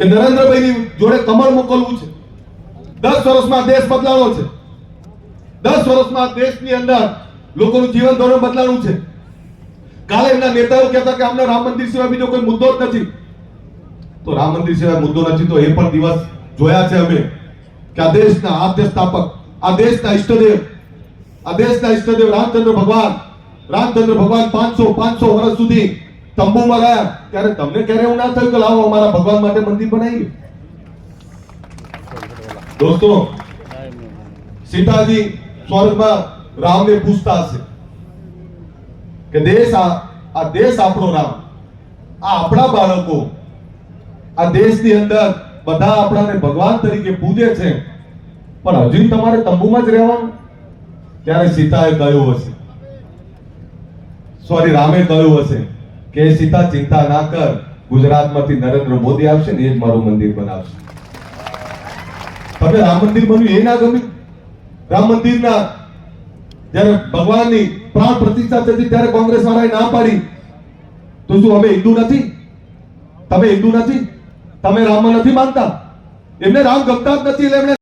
કે નરેન્દ્રભાઈની જોડે કમર મોકલવું છે. દસ વર્ષમાં દેશ બદલાવો છે. દસ વર્ષમાં દેશની અંદર લોકોનું જીવન ધોરણ બદલાવું છે. કાલે એમના નેતાઓ કહેતા કે અમને રામ મંદિર સિવાય બીજો કોઈ મુદ્દો જ નથી. તો રામ મંદિર સિવાય મુદ્દો નથી તો એ પણ દિવસ જોયા છે અમે કે આ દેશના આદ્ય સ્થાપક આ દેશના ઈષ્ટદેવ, આ દેશના ઈષ્ટદેવ રામચંદ્ર ભગવાન રામચંદ્ર ભગવાન પાંચસો પાંચસો વર્ષ સુધી તંબુમાં ગયા ત્યારે તમને ક્યારે એવું ના થયું કે લાવો અમારા ભગવાન માટે મંદિર બનાવીએ? દોસ્તો, સીતાજી સ્વર્ગમાં રામને પૂછતા હશે કે દેશ આ આ દેશ આપણો રામ. આ આપણા બાળકો, આ દેશની અંદર બધા આપણાને ભગવાન તરીકે પૂજે છે. પણ હજી તમારે તંબુમાં જ રહેવાનું? ત્યારે સીતાએ કહ્યું હશે. સોરી, રામે કહ્યું હશે. કે સીતા ચિંતા ના કર, ગુજરાતમાંથી નરેન્દ્ર મોદી આવશે ને એ જ મારું મંદિર બનાવશે. તમે રામ મંદિર બન્યું એ ના ગમ્યું? રામ મંદિરના જ્યારે ભગવાનની પ્રાણ પ્રતિષ્ઠા થતી ત્યારે કોંગ્રેસ વાળાએ ના પાડી. તો શું અમે હિન્દુ નથી? તમે હિન્દુ નથી? તમે રામમાં નથી માનતા? એમને રામ ગમતા જ નથી એટલે એમણે